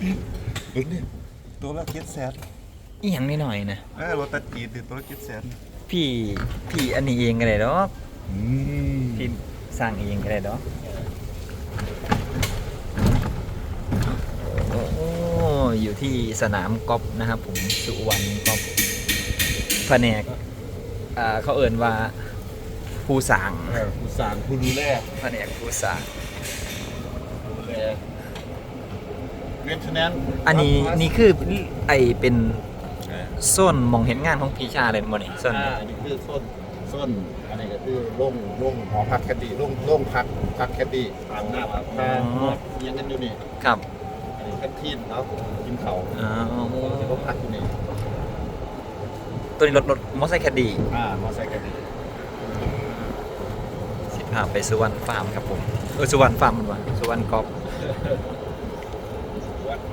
ดูนี่ตัวละเจ็ดแสนอีหยังนิดหน่อยนะเออรถตัดจีนดิตัวละเจ็ดแสนพี่พี่อันนี้เองก็ได้ดอกอืมพี่สร้างเองก็ได้ดอกโอ้โหอยู่ที่สนามกอล์ฟนะครับผมสุวรรณกอล์ฟแผนกอ่าเขาเอ่นว่าผู้สร้างเออผู้สร้างผู้ดูแลแผนกผู้สร้าง ดูแลเวนทแนน อันนี้นี่คือไอเป็นโซนมองเห็นงานของพีชาเลยมั้งนี่โซนอ่าอันนี้คือส้นส้นอันนี้ก็คือโล่งโล่งหอพักแคดดี้โล่งโล่งพักพักแคดดี้ตามหน้าอาบน้ำเลี้ยงกันอยู่นี่ครับอันนี้แคนทีนเนาะกินเขาอ๋อที่เขาพักอยู่นี่ตัวนี้รถรถมอเตอร์ไซค์แคดดี้อ่ามอไซค์แคดดี้สิพาไปสุวรรณฟาร์มครับผมเออสุวรรณฟาร์มมันวะสุวรรณกอล์ฟ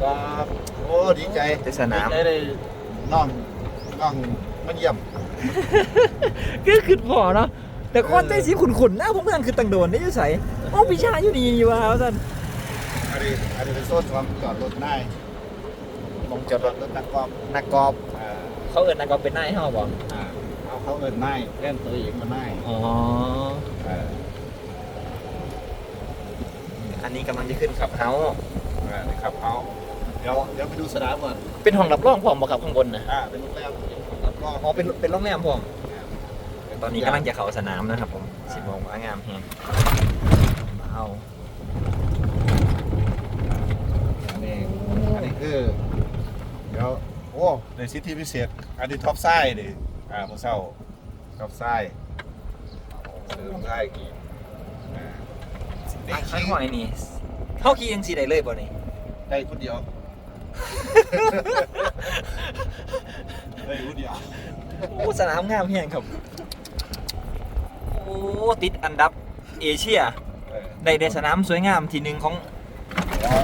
วันก็โอ้ดีใจที่สนาม ดีใจได้น้องน้องมาเยี่ยม ก็คือพอเนาะแต่คนใจสีขุนๆนะผมเพื่อนคือตังโดนได้ยังใส่โอ้พีชาอยู่ดีอยู่ว่าท่านอันนี้อันนี้เป็นโซนความจอดรถนายมองจอดรถรถนักกอล์ฟนักกอล์ฟอ่าเขาเอินนักกอล์ฟเป็นนายเฮาบ่อ่าเอาเขาเอินนายเล่นตัวเองมานายอ๋อ อ่าอันนี้กำลังจะขึ้นขับเฮา อ่านี่ครับเขาเดี๋ยวเดี๋ยวไปดูสนามก่อนเป็นห้องรับรองพร้อมบ่ครับข้างบนนะอ่าเป็นโรงแรมแล้วก็อ๋อเป็นเป็นโรงแรมพร้อมตอนนี้กำลังจะเข้าสนามนะครับผมสิบโมงว่างามแฮงเอาอันนี้อันนี้คือ เดี๋ยว โอ้ในสิทธิพิเศษ อันนี้ท็อปไซด์ดิอ่าเมื่อเช้าท็อปไซด์เสริมไซด์กี่อ่าไอ้ข้างหอยนี่เข้าขี่ยังสีได้เลยบ่นี่ได้คนเดียว ได้คนเดียวโอ้สนามงามแฮงครับ โอ้ติดอันดับเอเชียเออได้ได้สนามสวยงามทีหนึ่งของ แล้ว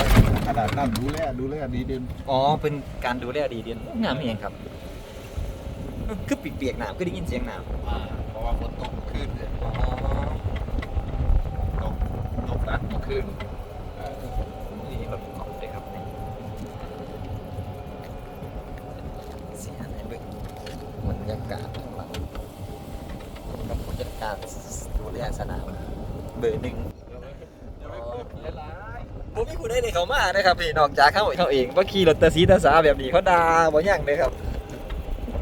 ขนาดนั้นดูแลดูแลดีเด่นอ๋อ เป็นการดูแลดีเด่นงามแฮงครับ คือเปียกๆน้ำก็ได้ยินเสียงน้ำอ่าเพราะว่าฝนตกขึ้นเนี่ยอ๋อตกตกหนักเมื่อคืนเออ นี่รถกอล์ฟเลยครับนี่เสียหายเบิ่งบรรยากาศข้างหลังกับบรรยากาศ ดูแลสนามเบอร์หนึ่งอย่าไปพูดหลายผมมีผู้ได้ในเขามานะครับพี่นอกจากเขาเขาเองว่าขี่รถตาสีตาสาแบบนี้เขาด่าบ่ยั่งเลยครับ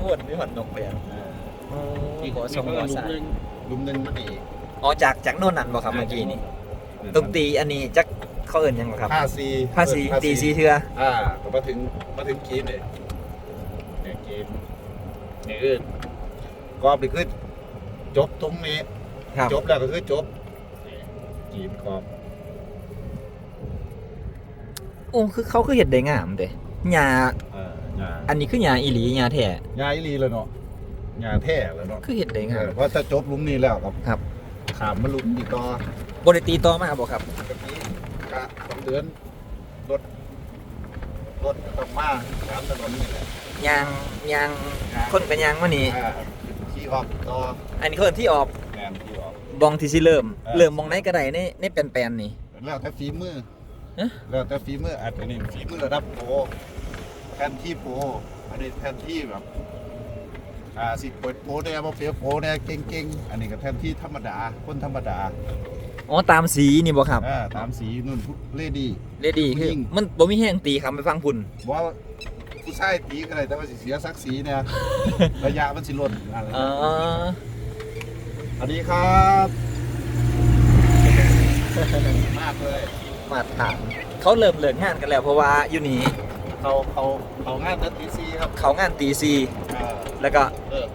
อ้วนไม่หอนนกไปอะๆเออมีนี่หัวก็ชมหัวลุมสาหนึ่งลุมหนึ่งมันอีกอ๋อจากจากโน่นนั่นบ่ครับเมื่อกี้นี่ตรงตีอันนี้จักเขาเอิ้นหยังบ่ครับห้าซีภาษีตีซีเทืออ่าก็มาถึงมาถึงกีนเนี่ยเนี่ยกีนเนี่ยอื่นกอบนี่คือจบตรงนี้ ครับ จบแล้วก็คือจบนี่กีนกอบโอ้คือเขาคือเฮ็ดได้งามเด้หญ้าเออหญ้าอันนี้คือหญ้าอีหลีหญ้าแท้หญ้าอีหลีเลยเนาะหญ้าแท้เลยเนาะคือเฮ็ดได้งาเอม อเพราะถ้าจบหลุมนี้แล้วครับครับ ขามมาหลุมอีกต่อบ่ได้ตีต่อมาบ่ครับ แบบนี้กะสองเดือนรถรถต้องมาตามถนนนี่แหละยางยางคนกันยางมานี่อ่าขี่ออกต่ออันนี้เขาเอิ้นที่ออก แมนขี่ออก บองที่สิเริ่ม เออ เริ่มบองไหนก็ได้ในในแปลนๆนี่ แล้วแต่ฝีมือเอ๊ะแล้วแต่ฝีมืออาจจะนี่ฝีมือระดับโปรแทนที่โปรอันนี้แทนที่แบบอ่าสิเปิดโปรเนี่ยมาเปียโปรเนี่ยเก่งๆอันนี้ก็แทนที่ธรรมดาคนธรรมดาอ๋อตามสีนี่บ่ครับอ่าตามสีนุ่นเลดี้เลดี้คือผู้หญิง มันบ่มีแห้งตีครับไปฟังพุ่นบอกว่าผู้ชายตีก็ได้แต่ว่าสิเสียศักดิ์ศรีเนี่ย ระยะมันสิล่นอะไรอ๋อส วัสดีครับมากเลยมาถามเขาเริ่มเลิกงานกันแล้วเพราะว่าอยู่นี่เขาเขาเขางานนัดทีซีครับเขางานตีซีเออแล้วก็เลิก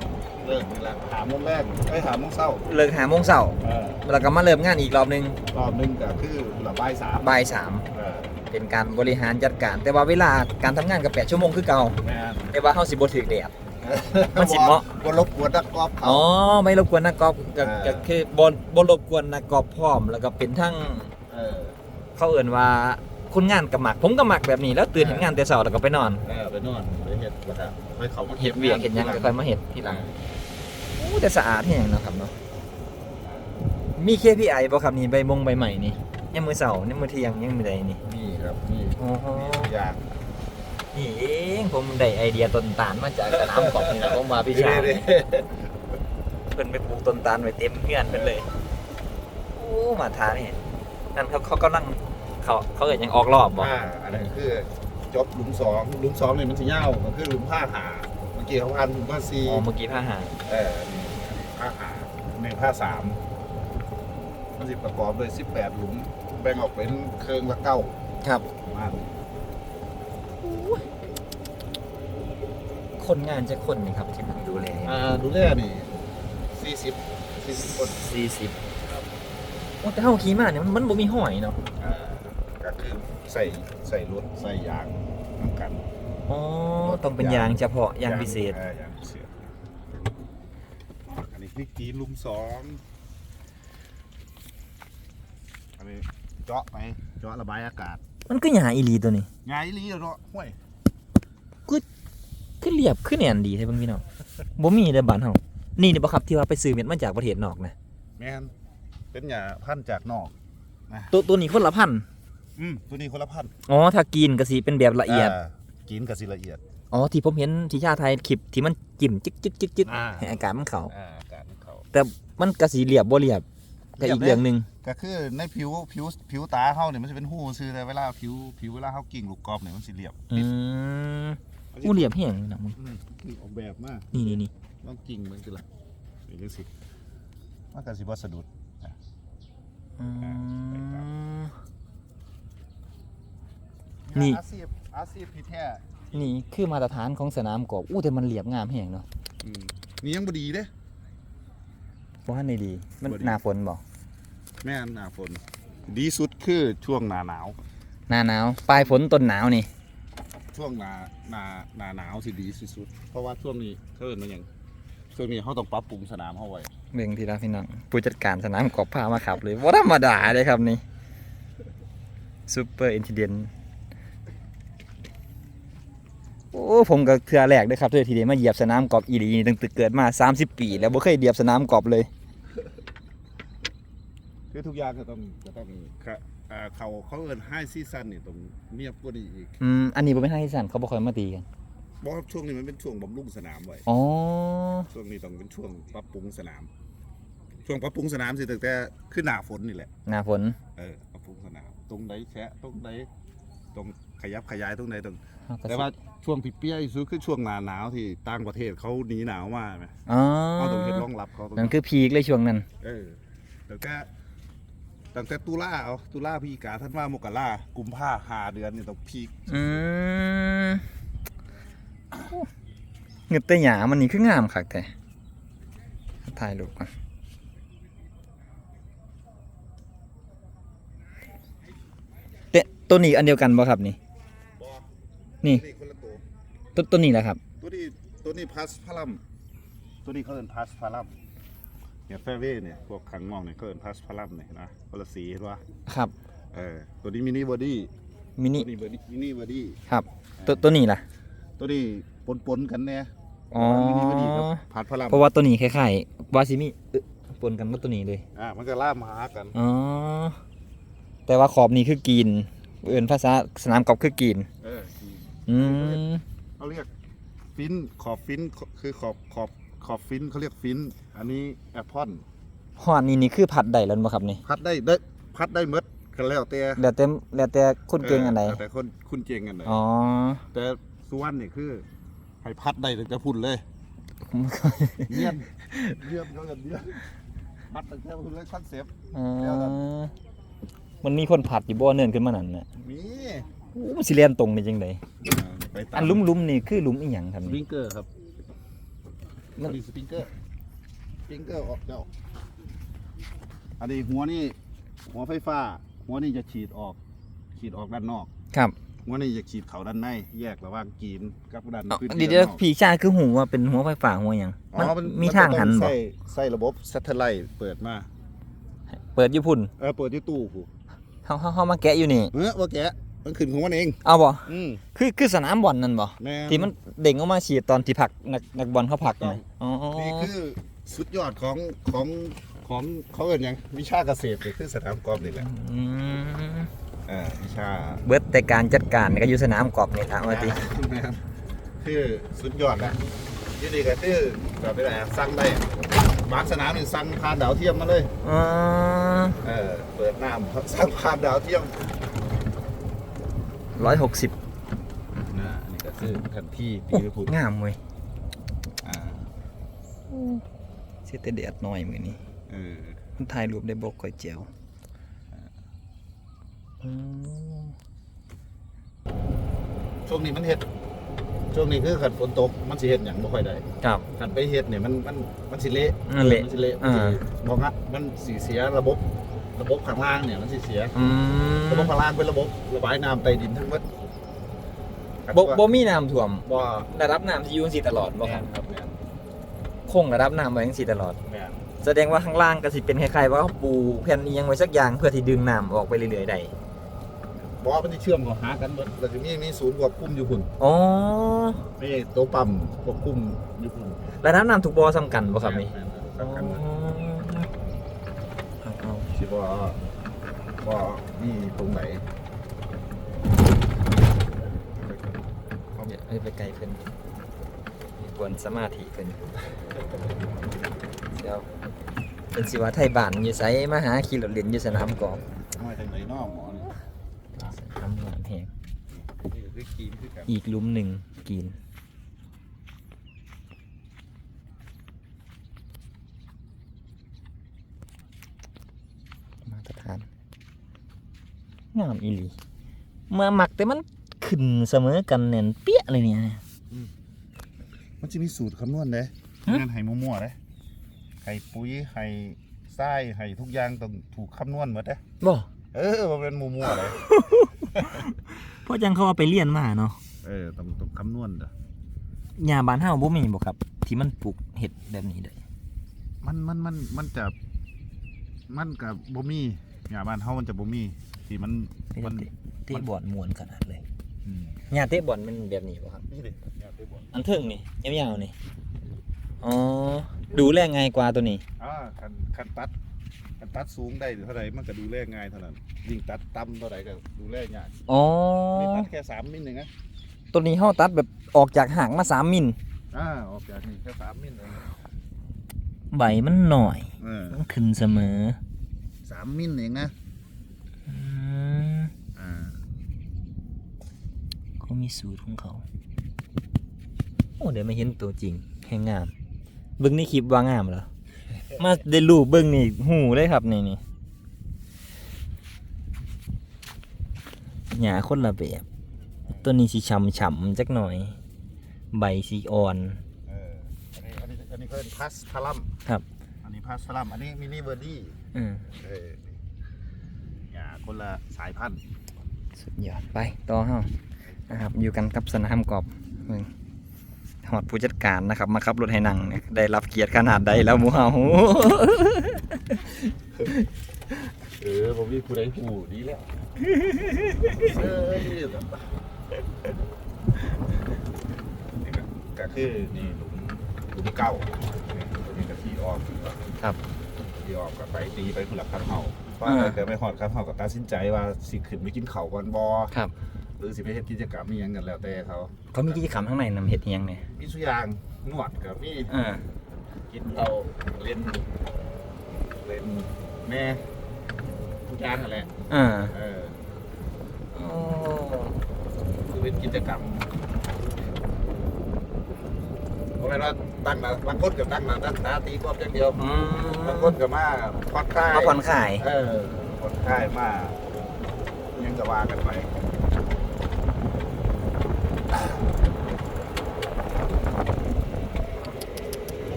เลิกนี่แหละหาโมงแรกไปหาโมงเช้าเลิกหาโมงเช้าเออแล้วก็มาเริ่มงานอีกรอบหนึงรอบหนึงก็คือระบายสามบ่ายสามเออเป็นการบริหารจัดการ แต่ว่าเวลาการทำงานกับ8ชั่วโมงคือเก่าแม่นแต่ว่าเฮาสิบ่ถึกแดด มันสิเหมาะบนรบกวนนักกอล์ฟเขา อ๋อไม่รบกวนนักกอล์ฟก็อ่าก็คือบ่บ่รบกวนนักกอล์ฟพร้อม แล้วก็เป็นทั้งเออ เขาเอิ่นว่าคนงานกับหมักผมก็หมักแบบนี้ แล้วตื่นเห็นงานแต่เช้าแล้วก็ไปนอนเออไปนอนไปเห็ดแล้วก็ไปเขามาเห็ดเวียกเห็ดหยังก็ค่อยมาเห็ดทีหลังโอ้แต่สะอาดแห้งเนาะครับเนาะมี KPI บ่ครับนี่ใบมงใบใหม่นี่ยังมือเสาร์ยังมือเที่ยงยังมือใดนี่ นี่ครับนี่โอ้โหมีทุกอย่าง นี่เองผมได้ไอเดียต้นตาลมาจากสนามกอล์ฟนี่นะผมมาพี่ชายเด้เพิ่นไปปลูกต้นตาลไว้เต็มเงื่อนเป็นเลยโอ้มาทานี่นั่นเขาเขากำลังเขาเขาเกิดยังออกรอบบ่อ่าอันนั้นคือจบหลุมสองหลุมสองเนี่ยมันจะยาวก็คือหลุมผ้าหาเมื่อกี้เขาพันหลุมผ้าซีอ๋อเมื่อกี้ผ้าหาเออนี่ผ้าหาในผ้าสามมันสิประกอบด้วยสิบแปดหลุมแบ่งออกเป็นเคิงละเก้าครับประมาณ คนงานจะคนนี่ครับที่มันดูแลอ่าดูแลนี่สี่สิบสี่สิบคนสี่สิบโอ้แต่เฮาขี่มาเนี่ยมันมันบ่มีห้อยเนาะอ่าก็คือใส่ใส่รถใส่ยางน้ำกันอ๋อต้องเป็นยางเฉพาะยางพิเศษออยางพิเศษอันนี้พริกกีลุมสองอันนี้เจาะไปเจาะระบายอากาศ มันก็หยาอีหลีตัวนี้ไงลีเนาะห้วย คือเรียบคือแน่นดีแท้เบิ่งพี่น้องบ่มีเด้อบ้านเฮานี่นี่บ่ครับที่ว่าไปซื้อเม็ดมาจากประเทศนอกนะแมนเป็นหยาพันธุ์จากนอก ตัวตัวนี้คนละพันธุ์อืมตัวนี้คนละพันธุ์อ๋อถ้ากินก็สิเป็นแบบละเอียดากินกับสิละเอียด อ๋อที่ผมเห็นที่ชาไทยคลิปที่มันจิ้มจึ๊กจึ๊กจึ๊กจึ๊กอ่า ให้อากาศมันเข้าอ่าอากาศของเขา แต่มันก็สิเรียบบ่เรียบก็อีกเรื่องหนึงก็คือในผิวผิวผิวตาเขาเนี่ยมันจะเป็นหูซื่อแต่เวลาผิวผิวเวลาเขากิ่งลูกกอล์ฟเนี่ยมันสิเรียบอืม อู้เรียบแห้งเลยนะมึงอืมออกแบบมากนี่นี่นี่ต้องกิ่งมันคือละนี่จังสิมันก็สิบ่สะดุดอืม นี่ อาชีพอาชีพที่แท้นี่คือมาตรฐานของสนามกอล์ฟอู้แต่มันเรียบงามแห้งเนาะอืมนี่ยังบ่ดีเด้ว่าในดี มันบ่ดี หน้าฝนบ่แม่นหน้าฝน ดีสุดคือช่วงหน้าหนาว หน้าหนาวปลายฝนต้นหนาวนี่ ช่วงหน้าหน้าหน้าหนาวสิดีสุดๆเพราะว่าช่วงนี้เขาเอิ้นว่าหยังช่วงนี้เขาต้องปรับปรุงสนามเขาไว้เบิ่งทีละพี่น้องผู้จัดการสนามกอล์ฟพามาขับเลยว่าธรรมดาเลยครับนี่ซูเปอร์อินทิเดนโอ้ผมก็เทือแรกเลยครับเทือทีเดียวมาเหยียบสนามกอล์ฟอีหลีนี่ตั้งแต่เกิดมา 30 ปี แล้วบ่เคยเหยียบสนามกอล์ฟเลย คือทุกอย่างก็ต้องก็ต้องค่ะ อ่าเขาเขาเอิ้นไฮซีซันนี่ต้องเนียบกว่านี้อีกอืมอันนี้บ่เป็นทางที่สั่นเขาบ่ค่อยมาตีกันเพราะช่วงนี้มันเป็นช่วงบำรุงสนามไว้อ๋อช่วงนี้ต้องเป็นช่วงปรับปรุงสนาม ช่วงปรับปรุงสนามสิตั้งแต่ขึ้นหน้าฝนนี่แหละหน้าฝนเออปรับปรุงสนามตรงไหนแชะตรงไหนตรงขยับขยายตรงไหนตรงเฮก็สิแต่ว่าช่วงที่เปี้ยที่สุดคือช่วงหนาหนาวที่ต่างประเทศเขาหนีหนาวมากไหมอ๋อเขาต้องเฮ็ดรองรับเขาต้องนั่นคือพีคเลยช่วงนั้น เออตั้งแต่ ตั้งแต่ตุลาเอาตุลาพฤศจิกาท่านว่ามกรากุมภาหาเดือนนี่ต้องพีคอืมเงึดแต่หยามันนี่คืองามคักแต่ถ่ายรูปก่อนเตะตัวนี้อันเดียวกันบ่ครับนี่บอนี่ นี่คนละตัวตัวตัวนี้แหละครับ ตัวนี้ตัวนี้พัสพลัมตัวนี้เขาเอินพัสพลัม เนี่ยแฟเว่เนี่ยพวกขังงองเนี่ยเขาเอินพัสพลัมเนี่ยนะคนละสีเห็นปะครับเออตัวนี้มินิบอดี้มินิตัวนี้บอดี้มินิบอดี้ครับ ตัวตัวนี้ล่ะ ตัวนี้ปนปนๆกันแน่อ๋อมินิบอดี้กับพัสพลัมเพราะว่าตัวนี้คล้ายๆวาซิมิเอ้อปนกันกับตัวนี้เลยอ่ามันก็ล่ามหากันอ๋อแต่ว่าขอบนี้คือกีนเอื่นภาษาสนามกอล์ฟคือกีนเอออืมเขาเรียกฟินขอบฟินคือขอบขอบ ขอบฟินเขาเรียกฟินอันนี้แอปเปิลฮอดนี่นี่คือผัดได้แล้วบ่ครับนี่พัดได้ได้พัดได้หมดกันแล้วแต่แล้วแต่แล้วแต่คุณเก่งอันใดแล้วแต่คนคุณเก่งอันไหนอ๋อแต่ส่วนนี่คือให้พัดได้ถึงจะพุ่นเลยเนียนเนียนเขากันเนียนพัดตั้งแต่พุ่นเลยคอนเซปต์อ๋อมันมีคนผัดอยู่บ่เนินขึ้นมานั่นน่ะมีโอ้มันสิเรียนตรงนี่จังได๋ไปตามอันหลุมๆนี่คือหลุมอีหยังครับสปรินี่งเกอร์ครับมั นอันนี้สปริงเกอร์สปริงเกอร์ออกเจ้าอันนี้หัวนี่หัวไฟฟ้า หัวนี่จะฉีดออก ฉีดออกด้านนอก ครับหัวนี่จะฉีดเขาด้านใน แยกระหว่างกีนกับด้านเอาพื้นที่เดี๋ยวด้านนอกๆพี่ชายคือหูว่าเป็นหัวไฟฟ้าหัวหยังอ๋อมันมันมีทางหันมัจะบ่ต้องใส่ใส่ระบบซัตเทอร์ไลท์เปิดมาเปิดอยู่พุ่นเออเปิดที่ตู้ผู้เฮาเฮาเฮามาแกะอยู่นี่เออว่าแกะ มันขึ้นของมันเอง เอาบ่อืม คือคือสนามบอลนั่นบ่แม่ที่มันเด้งออกมาฉีดตอนที่พักนักนักบอลเขาพักไงอ๋อนี่คือสุดยอดของของของเขาเอ่นหยังวิชาเกษตรนี่คือสนามกอล์ฟนี่แหละอืมเอ่อวิชาเบิดแต่การจัดการก็อยู่สนามกอล์ฟนี่ละว่าติแม่นคือสุดยอดแล้วอยี่ดีก็คือแบบไปไหนสั่งได้บางสนามนี่สั่งผ่านดาวเทียมมาเลย อ๋อเออเปิดน้ำสั่งผ่านดาวเทียม ร้อยหกสิบนะอันนี้ก็คือแผนที่ปีลิพุทงามเว้ยอ่าเสียแต่แดดหน่อยมือนี้เออมันถ่ายรูปได้บอกก่อยเจียวอืมช่วงนี้มันเห็ดช่วงนี้คือขันฝนตกมันสิเห็ดอย่างบ่ค่อยได้ครับขันไปเห็ดเนี่ยมันมันมันสิเละนั่นแหละมันสิเละมันสิอ่าบอกฮะมันสีเสียระบบ ระบบข้างล่างเนี่ยมันสิเสีย อืมระบบข้างล่างเป็นระบบระบายน้ำใต้ดินทั้งหมดบ่บ่มีน้ำท่วมบ่ระดับน้ำที่อยู่จังซี่ตลอดบ่แม่ครับนครับแม่นคงระดับน้ำไว้จังซี่ตลอด แม่นแสดงว่าข้างล่างก็สิเป็นคล้ายๆว่าเขาปูแผ่นอีหยังไว้สักอย่างเพื่อที่ดึงน้ำออกไปเรื่อยๆได้บ่มันสิเชื่อมกับหากันหมดแล้วจะมีมีศูนย์ควบคุมอยู่พุ่นอ๋อมีตัวปั๊มควบคุมอยู่พุ่นระดับน้ำทุกบ่อสำคัญบ่ครับนี่แม่นๆสำคัญหมด เอาเอาสิบ่บ่มีตรงไหนอย่าให้ไปไกลเพิ่นมีกวนสมาธิเพิ่นเดี๋ยวเป็นสิว่าไทยบ้านอยู่ไสมาหาขี่รถเล่นอยู่สนามกอล์ฟมาจากไหนเนอกหมอนี่ทำหวานแหงนี่คือกีนคือกันอีกหลุมหนึ่งกิน มาตรฐาน งามอีหลีเมื่อหมักแต่มันขึ้นเสมอกันเน่นเปี้ยเลยเนี่ยมันจะมีสูตรคำนวณเด้ฮะเงินไห้มั่วๆเด้ไห้ปุ๋ยไห้ทรายไห้ทุกอย่างต้องถูกคำนวณหมดเด้บ่เออมันเป็นมั่วๆเลยเพราะจังเขาเอาไปเรียนมาเนาะเออต้องต้องคำนวณเด้อหญ้าบ้านเฮาบ่มีบ่ครับ ที่มันปลูกเห็ดแบบนี้ได้มันมันมันมันจะมันกับบ่มีหญ้าบ้านเฮามันจะบ่มี ที่มันที่มันเตะเตะบอลมวนขนาดเลยอืมหญ้าเตะบอลมันแบบนี้บ่ครับ นี่ดิหญ้าไปบ่อันเทิงนี่ยาวๆนี่ อ๋อ ดูแลง่ายกว่าตัวนี้ อ่าคันคันตัดคันตัดสูงได้เท่าไหร่มันก็ดูแลง่ายเท่านั้นยิ่งตัดต่ำเท่าไหร่ก็ดูแลยากอ๋อ นี่ตัดแค่สามมิลเองนะตัวนี้เฮาตัดแบบออกจากหางมาสามมิลอ่าออกจากนี่แค่สามมิลเองใบมันหน่อย เออมันขึ้นเสมอสามมิลเองนะ อืม อ่า เขามีสูตรของเขา โอ้เดี๋ยวมาเห็นตัวจริงแห่งงาม เบิ้งนี่คลิปว่างามเหรอ มาได้รูปเบิ้งนี่หูเลยครับนี่นี่หญ้าคนละแบบตัวนี้สีช้ำๆจักหน่อย ใบสีอ่อนเอออันนี้อันนี้อันนี้ก็เป็นพัสพารัมครับ อันนี้พัสพารัมอันนี้มินิเวอร์ดี้อืมเอออย่าคนละสายพันธุ์ สุดยอดไปต่อเฮา นะครับ อยู่กันกับสนามกอล์ฟเบิ่งหอดผู้จัดการนะครับ มาขับรถให้นั่งเนี่ยได้รับเกียรติขนาดใดแล้วหมูเฮาเออผมมีผู้ใดผู้ดีแล้วเออนี่ก็คือนี่หลุมหลุมเก่าเนี่ยตัวนี้ก็ที่ออกครับที่ออกกับไปตีไปผู้หลักคันเฮาเพราะอ่าแต่ไม่หอดคันเฮากับตัดสินใจว่าสิขึ้นไปกินเขาวก่อนบอครับ หรือสิไปเฮ็ดกิจกรรมมีหยังกันแล้วแต่เขา เขามีกิจกรรมข้างในนำเห็ดอิหยังเนี่ยมีสุอยางนวดกับมีอ่ากินเราเล่นเล่นแม่ทุกอย่างนั่นแหละอ่าเออโอ้คือเป็นกิจกรรมเพราะว่าตั้งหน้าบางคนก็ตั้งหน้าตั้งตาตีกอล์ฟอย่างเดียวอืมบางคนก็มาผ่อนคลายมาผ่อนคลาย เออผ่อนคลายมายังจะว่ากันไป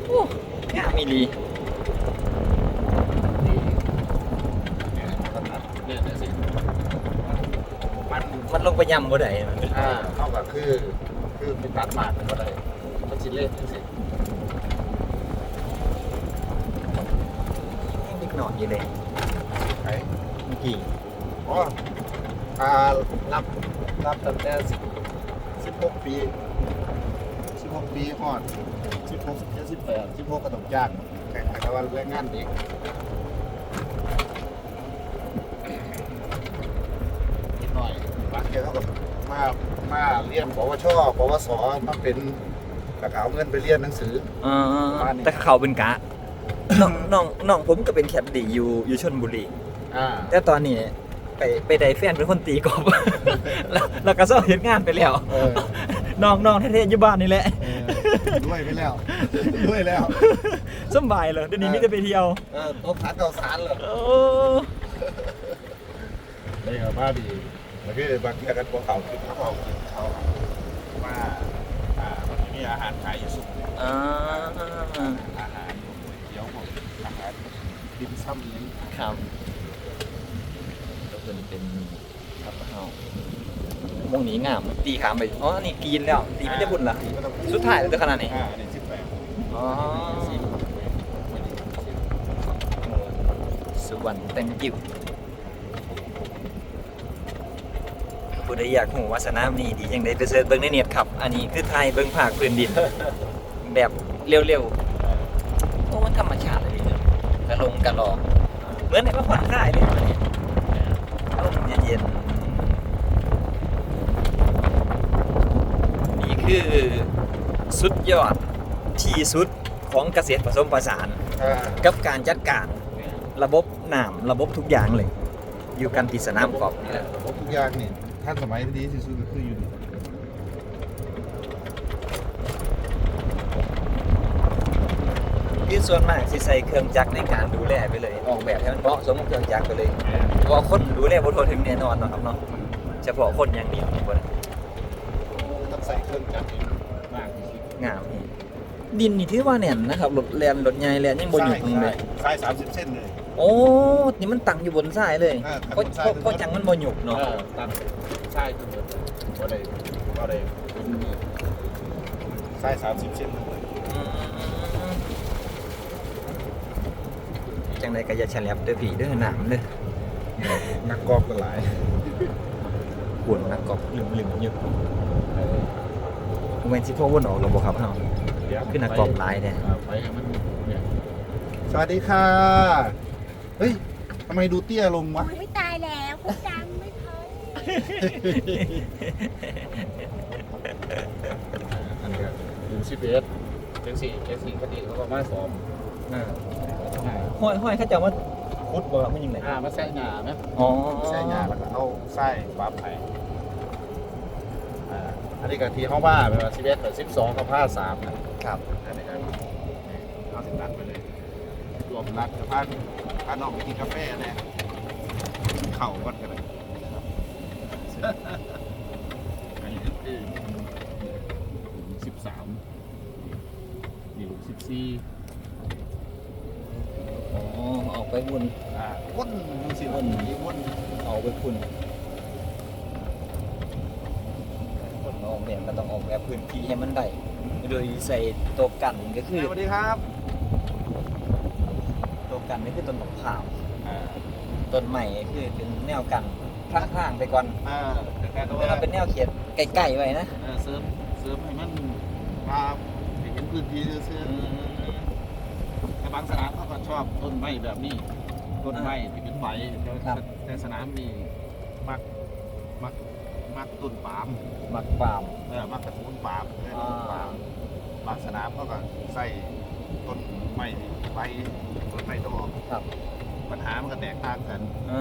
โอ้งา มอีหลีดีเนี่ยขนาดเนี่ยเนี่ยสิมันมันลงไปย่ำบ่ได้มันเป็นอ่าเท่ากับคือ คือเป็นตัดหมากเป็นอะไรมันสิเล่นจังสินิดหน่อยอยู่เลยไอ้เมื่อกี้อ๋ออ่ารับรับตั้งแต่สิบสิบหกปีสิบหกปีฮอด สิบหกสิบเจ็ดสิบแปดสิบหกก็ต้องจ้างแข่งแต่ว่าแรงงานเด็กางแกเขาก็มามาเรียนปวชปวสมาเป็นกระเอาเงินไปเรียนหนังสือ อ่าประมาณนี้แต่เขาเป็นกะน้องน้องน้องผมก็เป็นแคดดี้อยู่อยู่ชนบุรีอ่าแต่ตอนนี้ไปไปได้แฟนเป็นคนตีกบแล้วแล้วก็เศร้าเห็นงานไปแล้ว เออน้องน้องแท้ๆอยู่บ้านนี่แหละ เออ ด้วยไปแล้วด้วยแล้วสำบายเลยเดี๋ยวนี้ไมแต่ได้ไปเที่ยวเออตบฐานเก่าสารเลยโอ้ได้ครับมาดีแล้วก็บางทีกันพวกเขาคือเขากินเขามาอ่ามันมีอาหารขายอยู่สุกอ่าอาหารก๋วยเตี๋ยวพวกอาหารดิมซัมนี้ครับก็เป็นเป็นครับเฮา มองหนีงามตีขามไปอ๋อนี่กรีนแล้วตีไม่ได้บุญละสุดท้ายแล้วจะขนาดไหนอ่าในสิบแปดอ๋อสุวรรณแตงกิวผู้ใดอยากหูว่าสนามนี้ดียังไดไปเสิร์ชเบิ่งในเน็ตครับ อันนี้คือไทยเบิ่งภาคพื้นดิน แบบเร็วๆโอ้มันธรรมชาติเลยเนี่ยกระลงกระลองเหมือนในพระผ่อนคลายเลยตัวนี้ลมเย็นๆ นี่ คือสุดยอดที่สุดของเกษตรผสมผสาน อ่ากับการจัดการระบบน้ำระบบทุกอย่างเลย อยู่กันที่สนามกอล์ฟนี่แหละครบทุกอย่างนี่ท่านสมัยดีที่สุดก็คืออยู่นี่คือส่วนมากสิใส่เครื่องจักรในการดูแลไปเลย ออกแบบให้มันเหมาะสมกับเครื่องจักรไปเลยเพราะว่าคนดูแลบ่ทั่วถึงแน่นอนเนาะครับเนาะเฉพาะคนอย่างเดียวนี่บ่ได้ต้องใส่ เครื่องจักรเองมากที่สุดงามนี่ดินนี่ถือว่าแน่นนะครับรถแลนรถใหญ่แลนยังบ่หยุดเลยใช่สามสิบเส้นเลย โอ้นี่มันตั้งอยู่บนทรายเลยอ่าตั้งก็บนทรายก็ก็จังมันบ่หยุกเนาะเออตัดใช่คือก็ได้ก็ได้เป็นใช่สามสิบเส้นเลยมจังไดก็อย่าฉลับเด้อพี่เด้อหนามเด้อนักกอล์ฟก็หลายปวดนักกอบลืมๆอยู่ แม่นสิพ่อวนออกแล้วบ่ครับเฮาขึ้นนักกอบหลายแท้อ่าไปให้มันเนี่ยสวัสดีค่ะ เฮ้ยทำไมดูเตี้ยลงวะ ไม่ตายแล้วคุณดังไม่พ้นอันนี้ดูสิเบสเจ็ดสี่เจ็ดสี่คดีเขาก็มาสอมอ่าห้อยห้อยเขาเจ้ามาขุดบ่ครับมันยังไงอ่ามาแซงหยาไหมอ๋อแซงหยาแล้วก็เอาไส้ฟ้าไผ่อ่าอั นนี้ก็ที่ห้องว่าเป็นว่าสิบเอ็ดกับสิบสองกับผ้าสามนะครับอันนี้ครับเอาสิบนัดไปเลยรวมนัดกับผ้าผ้าน้องไปกินกาแฟเนี่ยเข่าวัดกันเลยอันนี้ก็คือสิบสามนี่ลูกสิบสี่อ๋อเอาไปวนอ่าวนดูสิวนนี่วนเอาไปคุณ ออกแบบก็ต้องออกแบบพื้นที่ให้มันได้โดยใส่ตัวกันก็คือสวัสดีครับตัวกันนี่คือต้นมะพร้าวอ่าต้นใหม่คือเป็นแนวกันพลางๆไปก่อนอ่าแต่แล้วว่าก็เป็นแนวเขียนใกล้ๆไว้นะเอ่อเสริมเสริมให้มันพาให้เห็นพื้นที่เสื้ออืมแต่บางสนามเขาก็ชอบต้นไม้แบบนี้ต้นไม้ที่เป็นใบแต่ครับแต่สนามนี่มักมักมัก ต้นปาล์มมักปาล์มเออมักกระทูนปาล์มเอออ่าต้นปาล์มบางสนามเขาก็ใส่ต้นไม้ใบต้นไม้ดอกครับปัญหามันก็แตกต่างกันอ่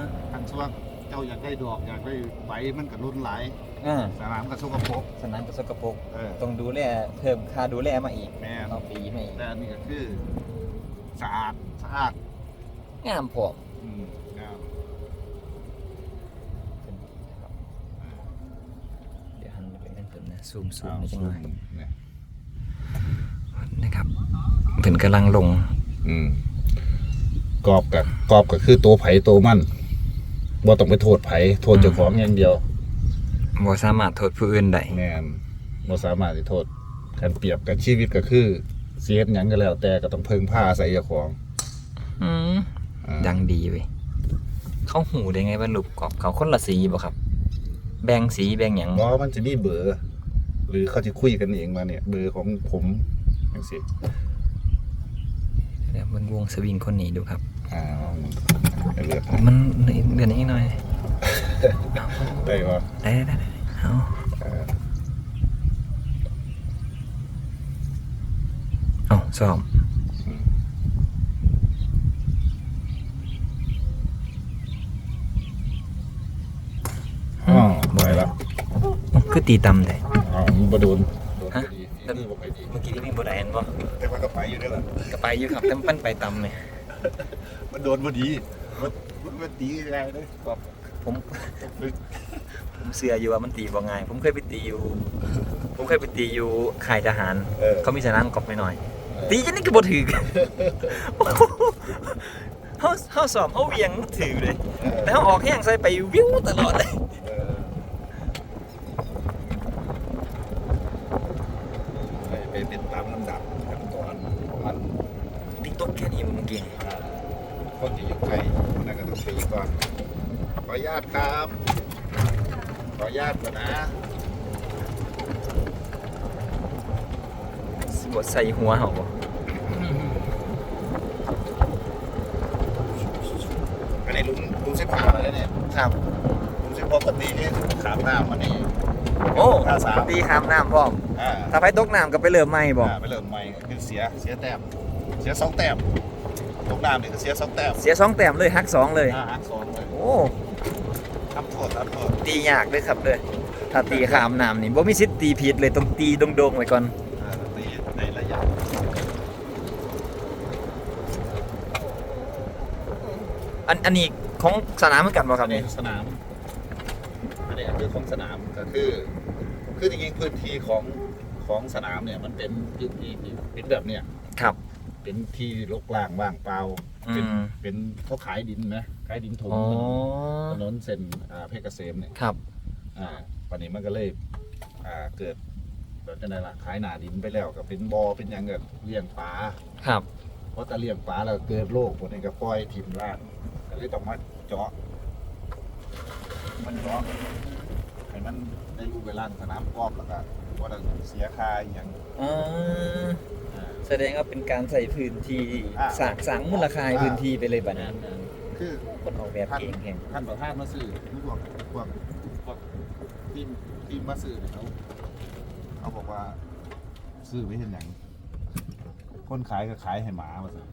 าทางช่วงเจ้าอยากได้ดอกอยากได้ใบมันก็รุนหลายอ่าสนามก็สกปรกสนามกระสกปรกเออต้องดูแลเพิ่มค่าดูแลมาอีกแม่นต่อปีมาอีกแต่อันนี้ก็คือสะอาดสะอาดงามพร้อมอืมงาม เดี๋ยวหันไปเป็นเพิ่นนะ ซูมซูมเอาไปจังหน่อยเนี่ยนะครับเพิ่นกำลังลง อืมกรอบกับกรอบก็คือตัวไผ่ตัวมันบ่ต้องไปโทษไผ่โทษเจ้าของอย่างเดียวบ่สามารถโทษผู้อื่นได้แม่นบ่สามารถที่โทษการเปรียบกับชีวิตก็คือเสียหยังก็แล้ว แต่ก็ต้องเพิ่งผ้าใส่เจ้าของ อืมอ่าดังดีเว้ยเขาหูได้ไงว่าลูกกรอบเขาคนละสีบ่ครับ แบ่งสีแบ่งหยังบ่มันจะมีเบอร์ หรือเขาจะคุยกันเองมาเนี่ย เบอร์ของผมจังซี่เดี๋ยวเบิ่งวงสวิงคนนี้ดูครับอ่าเอาเลือกให้มันเดือนนี้หน่อยได้ปะได้ได้ได้เอาเออเอาซ้อมอ๋อไปแล้วคือตีตำได้ อ๋อมันบโดนโดนฮะพอดีนี่บอกไปดีเมื่อกี้ที่มีบ่ได้เห็นบ่แต่ว่าก็ไปอยู่ด้วยล่ะก็ไปอยู่ครับแต่มันไปตำเนี่ยมันโดนพอดีมันมันมันตียังไงเลยผมผมเสืออยู่ว่ามันตีบ่ง่าย ผมเคยไปตีอยู่ ผมเคยไปตีอยู่ค่ายทหารเออเขามีสนามกอล์ฟไม่น้อย ตีจังนี่ก็บ่ถือเฮาเฮาสอบเฮาเวียงถือเลย แต่เฮาออกแห้งใส่ไปวิวตลอดเลย เออไปไป เป็นตามลำดับขั้นตอนมันตีตกแค่นี้เมื่อกี้อ่าคนที่อยู่ไกลคนนั้นก็ต้องตีก่อน ขออนุญาตครับ ขออนุญาตก่อนนะสิบ่ใส่หัวเฮาบ่อันนี้ลุงลุงเส้นผ่าแล้วเนี่ย ครับลุงเส้นพอปกตินี่ขามน้ำมานี่ โอ้ท่าสามตีข้ามน้ำพร้อมอ่าถ้าไปตกน้ำก็ไปเริ่มใหม่บ่อ่าไปเริ่มใหม่คือเสียเสียแต้มเสียสองแต้มตกน้ำนี่ก็เสียสองแต้มเสียสองแต้มเลยหักสองเลย อ่าหักสองเลยโอ้ทำโทษทำโทษตียากเลยครับเด้อถ้าตีข้ามน้ำนี่บ่มีสิทธิ์ตีผิดเลยต้องตีโดงๆไว้ก่อนอ่าตีในระยะอันอันนี้ของสนามเหมือนกันบ่คอัรับนนี้นี่สนาม อันนี้คือของสนามก็คือ คือจริงๆพื้นที่ของของสนามเนี่ยมันเป็นพื้นที่ที่เป็นแบบเนี้ยครับ เป็นที่รกร้างว่างเปล่า เป็นอืม เป็นเขาขายดินนะขายดินถมอ๋อ ถนนเส้นอ่าเพชรเกษมเนี่ยครับ อ่าวันนี้มันก็เลยอ่าเกิดแบบจะไหนล่ะขายหนาดินไปแล้วก็เป็นบอเป็นหยังกับเลี้ยงปลา ครับ เพราะถ้าเลี้ยงปลาแล้วเกิดโรคพวกนี้ก็ปล่อยทิมร่างก็เลยต้องมาเจาะ มันเจาะให้มันได้รูปเวลาสนามกอล์ฟแล้วก็ว่าจะเสียค่าอหย่างอ๋ออ่า แสดงว่าเป็นการใส่พื้นที่อ่า สร้างสร้างมูลค่าให้พื้นที่ไปเลยบัดนี้คือคนออกแบบเองแห่งท่านประธานมาซื้อพวกพวกพวกทีมทีมมาซื้อเนี่ยเขาเขาบอกว่าซื้อไว้เห็นอย่างคนขายก็ขายให้หมามาซื้อ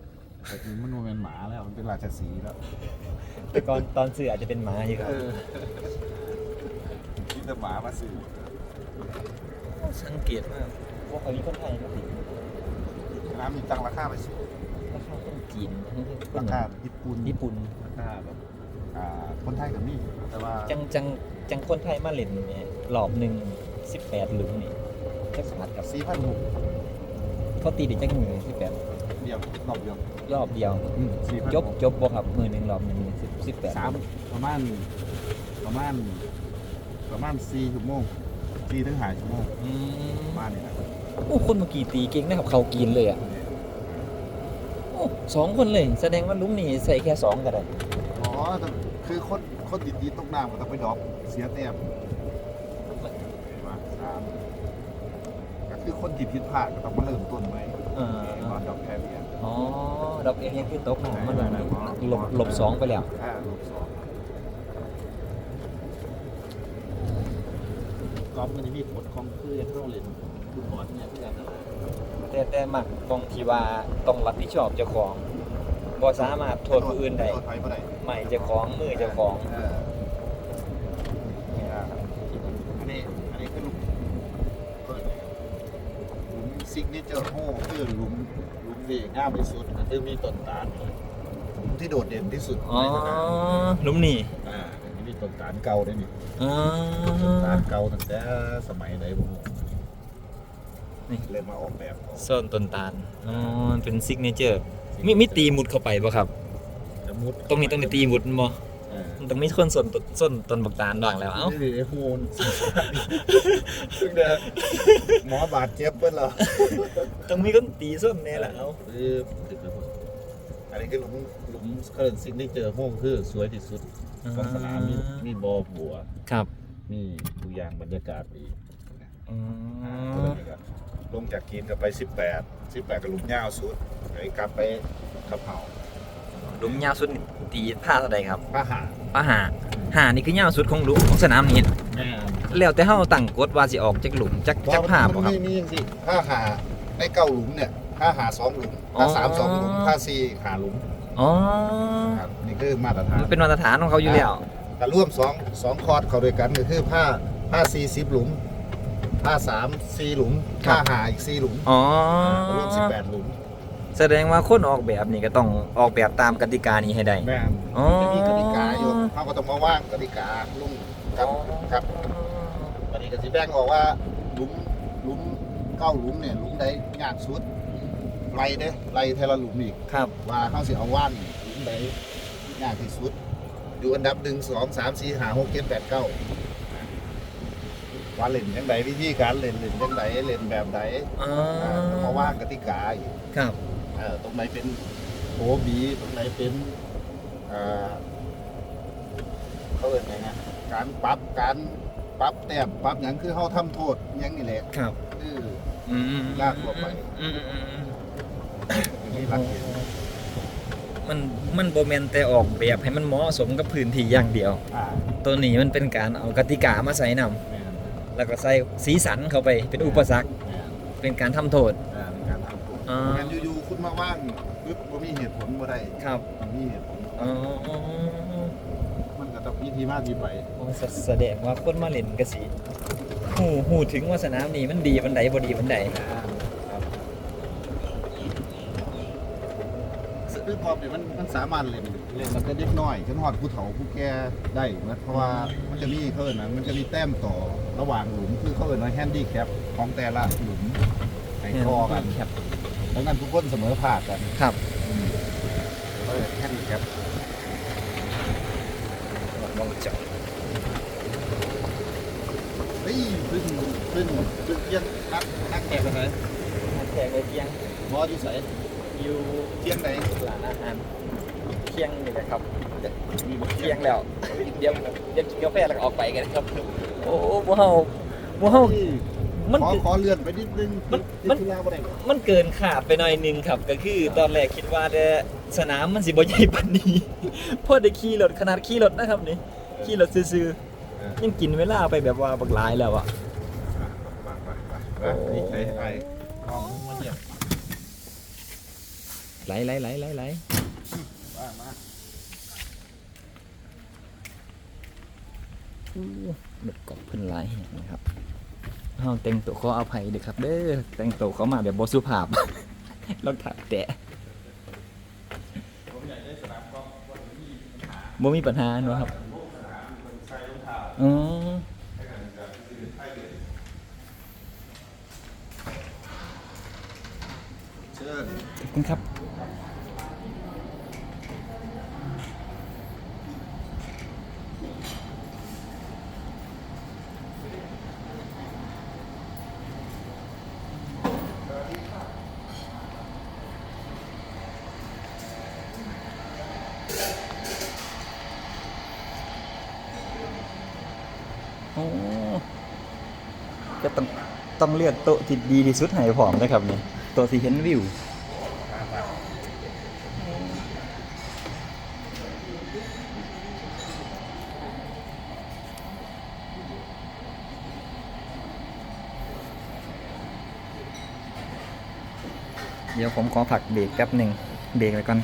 แต่จริงมันบ่แมันเป็นหมาแล้วมันเป็นราชสีห์แล้วแต่ก่อนตอนซื้ออาจจะเป็นหมาอยู่ครับเออคิดแต่หมามาซื้อสังเกตมากพวกเขามีคนไทยมาติดน้ำมีตั้งราคาไปสูงราคาคนจีนราคาญี่ปุ่นญี่ปุ่นราคาแบบอ่าคนไทยกับนี่แต่ว่าจังจังจังคนไทยมาเล่นเนี่ยรอบหนึ่งสิบแปดหลุมนี่จักสมัดกับสี่พันหกเขาตีได้จักหนึ่งสิบแปด เดียวรอบเดียวรอบเดียวสี่พันจบจบบ่ครับมือหนึ่งรอบหนึ่งสิบสิบแปดสามประมาณประมาณประมาณสี่ชั่วโมงสี่ถึงห้าชั่วโมงอืมประมาณนี้นะโอ้คนเมื่อกี้ตีเก่งนะครับเขากินเลยอะโอ้สองคนเลย แสดงว่าลุงนี่ใส่แค่สองก็ได้อ๋อแต่คือคนคนติดดีตกน้ำก็ต้องไปดรอปเสียแต้มว่าสามก็คือคนที่ผิดพลาดก็ต้องมาเริ่มต้นใหม่ เออว่า ดอกแคเรียอ๋อดอกเองยังคือตกหนามันได้ได้ได้หลบหลบสองไปแล้วอ่าลบสองกอล์ฟมันจะมีกฎของเพื่อนต้องเล่นคุณบอลเนี่ยเพื่อนอะไรแต่แต่มักตรงที่ว่าต้องรับผิดชอบเจ้าของบ่สามารถโทษผู้อื่นได้โทษใครบ่ได้ ใหม่เจ้าของมือเจ้าของ เออเนี่ยอันนี้ อันนี้คือหลุมเปิดเลยหลุมซิกเนเจอร์โฮ คือหลุมหลุมที่ง่ามที่สุดคือมีต้นตาลหลุมที่โดดเด่นที่สุดอ๋อในสนามลุมนี่อ่าอันนี้มีต้นตาลเก่าได้นี่อ๋อต้นตาลเก่าตั้งแต่สมัยไหนบ่รู้นี่เลยมาออกแบบเอาส้นต้นตาลอ๋อมันเป็นซิกเนเจอร์มีมีตีมุดเข้าไปบ่ครับ จะมุดตรงนี้ต้องมีตีมุดบ่เออมัน ต้องมีคนส้นต้นส้นต้นบักตาลด่างแล้วเอ้านี่ไอ้โฮนซึ่งเด้อหมอบาดเจ็บเพิ่นเหรอต้องมีคนตีส้นแน่ล่ะเอ้าคืออันนี้คือหลุมหลุมเคอร์ซิกนี่เจอห้องคือสวยที่สุดของสนามมีมีบอบัวครับมีทุกอย่างบรรยากาศดีอ๋อลงจากกีนก็ไป 18 18กับหลุมยาวสุดไอ้กลับไปขับเผา หลุมยาวสุดนี่ตีผ้าเท่าใดครับป้าหาป้าหาอืมหานี่คือยาวสุดของหลุมของสนามนี้แม่แล้วแต่เฮาตั้งกฎว่าสิออกจากหลุมจากจากภาพมับ่นครับไม่มีอย่างสิถ้าหาได้เก้าหลุมเนี่ยถ้าหาสองหลุมอ๋อถ้าสามสองหลุมถ้าสี่หาหลุมอ๋อครับนี่คือมาตรฐานมันเป็นมาตรฐานของเขาอยู่แล้วแต่ร่วมสองสองคอร์ดเขาด้วยกันก็คือผ้าผ้าสี่สิบหลุมผ้าสามสี่หลุมครับผ้าหาอีกสี่หลุมอ๋อรวมสิบแปดหลุม แสดงว่าคนออกแบบนี่ก็ต้องออกแบบตามกติกานี้ให้ได้แม่นอ๋อจะมีกติกาอยู่เขาก็ต้องมาว่างกติกาลุงครับครับวันนี้ก็สิแบ่งออกว่าหลุมหลุมเก้าหลุมเนี่ยหลุมใดยากสุดไล่เด้ไล่เทละหลุมอีก ครับว่าเขาสิเอาว่านหลุมใดยากที่สุด อยู่อันดับหนึ่งสองสามสี่ห้าหกเจ็ดแปดเก้าว่าเล่นยังไงวิธีการเล่นเล่นยังไงเล่นแบบไหนอ๋ออ่าต้องมาว่างกติกาอีกครับ เอ่อตรงไหนเป็นโอบีตรงไหนเป็นเอ่อเขาเรียกไงนะการปรับการปรับแต้มปรับอย่างคือเขาทำโทษหยังนี่แหละครับคือ อืมลากตัวไป อืมอืมอืมมีหลักเกณฑ์มันมันโบแมนแต่ออกแบบให้มันเหมาะสมกับพื้นที่อย่างเดียว อ่าตัวนี้มันเป็นการเอากติกามาใส่นำแม่นแล้วก็ใส่สีสันเข้าไปเป็นอุปสรรค แม่นเป็นการทำโทษ ว่างปึ๊บบ่มีเหตุผลบ่ได้ครับมันมีเหตุผลอ๋อมันก็ต้องมีที่มาที่ไปแสแสดงว่าคนมาเล่นกสิหูหูถึงว่าสนามนี้มันดีบันไดบ่ดีบันไดด้วยความเนี่ยมันมันสามารถเล่นเล่นมันก็เด็กน้อยจนหอดผู้เฒ่าผู้แก่ได้นะเพราะว่ามันจะมีเขาเอินนะมันจะมีแต้มต่อระหว่างหลุมคือเขาเอินว่าแฮนดี้แคปของแต่ละหลุมให้คอกันครับ ดังนั้นทุกคนเสมอภาคกันครับเขาเรียกแฮนดี้แคปมองจอเฮ้ยพึ่งพึ่งพึ่งเที่ยงนักนักแข่งกันไหนแขกไปเที่ยงบอสอยู่ใส่อยู่เที่ยงไหนร้านอาหารเที่ยงนี่แหละครับมีบเที่ยงแล้วเดี๋ยวเดี๋ยวกินกาแฟแล้วก็ออกไปกันครับ โอ้บ่เฮาบ่เฮา มันขอคือ ขอเลื่อนไปนิดนึงมันมัมันนธุระบ่ได้มันเกินขาดไปหน่อยหนึงครับ ก็คือตอนแรกคิดว่าแต่สนามมันสิบ่ใหญ่ปานนี้ พอได้ขี่รถขนาดขี่รถนะครับนี่ขี่รถซื่อๆยังกินเวลาไปแบบว่าบักหลายแล้วอะไปนี่ใครไปกล้องมาเยี่ยมไหลไหลไหลไหลไหลว่ามาเด็กกบเพิ่นไหลนะครับ เฮาแต่งตัวขออภัยเด้อครับ เด้อแต่งตัวเขามาแบบบ่สุภาพ รองเท้าแตะบ่มีปัญหาเนอะครับอ๋อเชิญขอบคุณครับ โอ้ก็ ต้องเลือกโต๊ะที่ดีที่สุดให้พร้อมนะครับนี่โต๊ะที่เห็นวิวเดี๋ยวผมขอผักเบรกแป๊บหนึ่งเบรกไว้ก่อน